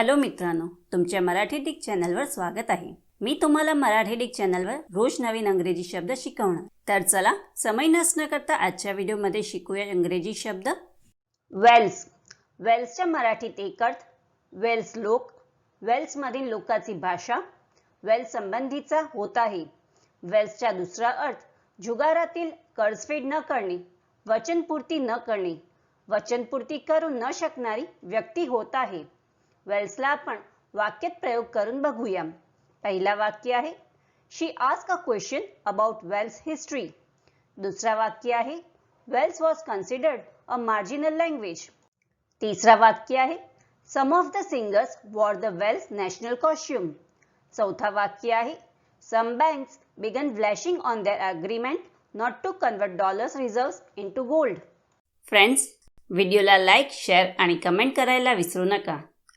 Hello मित्रांनो तुमच्या Marathi Dick चॅनलवर स्वागत आहे. मी तुम्हाला मराठी डिक चॅनलवर रोज नवीन अंग्रेजी शब्द शिकवणार. तर चला समय नसणं करता आजच्या व्हिडिओमध्ये शिकूया इंग्रजी शब्द. वेल्स. वेल्सच्या मराठीत एक अर्थ वेल्स लोक. वेल्समधील लोकांची भाषा वेल्स संबंधीचा होत आहे. वेल्सचा दुसरा अर्थ जुगारातील कर्जफेड न करणे वचनपूर्ती न करणे. वचनपूर्ती करू न शकणारी व्यक्ती होत आहे. वेल्सला आपण वाक्यात प्रयोग करून बघूया. पहिला वाक्य आहे she ask a question about Wales history दुसरा वाक्य आहे Wales was considered a marginal language तिसरा वाक्य आहे some of the singers wore the Wales national costume चौथा वाक्य आहे some banks began blushing on their agreement not to convert dollars reserve into gold friends व्हिडिओला लाईक शेअर आणि comment करायला विसरू नका.